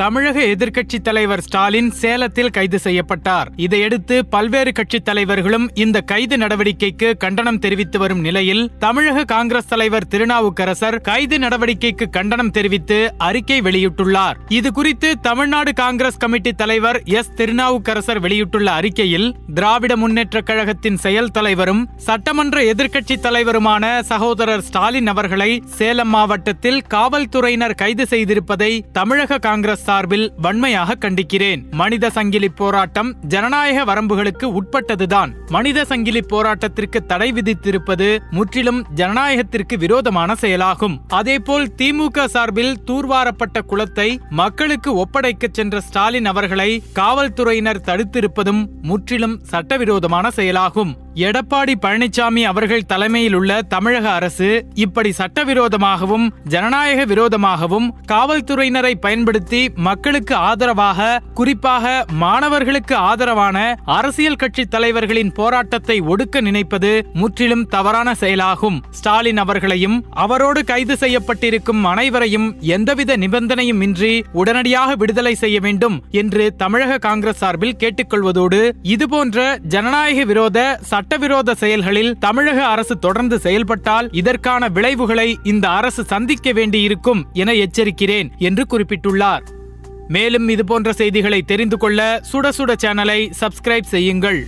தமிழக எதிர்க்கட்சி தலைவர் ஸ்டாலின் சேலத்தில் கைது செய்யப்பட்டார். இதையடுத்து பல்வேறு கட்சித் தலைவர்களும் இந்த கைது நடவடிக்கைக்கு கண்டனம் தெரிவித்து வரும் நிலையில் தமிழக காங்கிரஸ் தலைவர் திருநாவுக்கரசர் கைது நடவடிக்கைக்கு கண்டனம் தெரிவித்து அறிக்கை வெளியிட்டுள்ளார். இது குறித்து தமிழ்நாடு காங்கிரஸ் கமிட்டி தலைவர் எஸ். திருநாவுக்கரசர் வெளியிட்டுள்ள அறிக்கையில் திராவிட முன்னேற்ற கழகத்தின் செயல் தலைவரும் சட்டமன்ற எதிர்க்கட்சி தலைவருமான சகோதரர் ஸ்டாலின் அவர்களை சேலம் மாவட்டத்தில் காவல்துறையினர் கைது செய்திருப்பதை தமிழக காங்கிரஸ் சார்பில் வன்மையாக கண்டிக்கிறேன். மனித சங்கிலி போராட்டம் ஜனநாயக வரம்புகளுக்கு உட்பட்டதுதான். மனித சங்கிலி போராட்டத்திற்கு தடை விதித்திருப்பது முற்றிலும் ஜனநாயகத்திற்கு விரோதமான செயலாகும். அதேபோல் திமுக சார்பில் தூர்வாரப்பட்ட குளத்தை மக்களுக்கு ஒப்படைக்கச் சென்ற ஸ்டாலின் அவர்களை காவல்துறையினர் தடுத்திருப்பதும் முற்றிலும் சட்டவிரோதமான செயலாகும். எடப்பாடி பழனிசாமி அவர்கள் தலைமையில் உள்ள தமிழக அரசு இப்படி சட்டவிரோதமாகவும் ஜனநாயக விரோதமாகவும் காவல்துறையினரை பயன்படுத்தி மக்களுக்கு ஆதரவாக குறிப்பாக மாணவர்களுக்கு ஆதரவான அரசியல் கட்சி தலைவர்களின் போராட்டத்தை ஒடுக்க நினைப்பது முற்றிலும் தவறான செயலாகும். ஸ்டாலின் அவர்களையும் அவரோடு கைது செய்யப்பட்டிருக்கும் அனைவரையும் எந்தவித நிபந்தனையும் இன்றி உடனடியாக விடுதலை செய்ய வேண்டும் என்று தமிழக காங்கிரஸ் சார்பில் கேட்டுக்கொள்வதோடு இதுபோன்ற ஜனநாயக விரோத சட்டவிரோத செயல்களில் தமிழக அரசு தொடர்ந்து செயல்பட்டால் இதற்கான விளைவுகளை இந்த அரசு சந்திக்க வேண்டியிருக்கும் என எச்சரிக்கிறேன் என்று குறிப்பிட்டுள்ளார். மேலும் இதுபோன்ற செய்திகளை தெரிந்து கொள்ள சுட சுட சேனலை சப்ஸ்கிரைப் செய்யுங்கள்.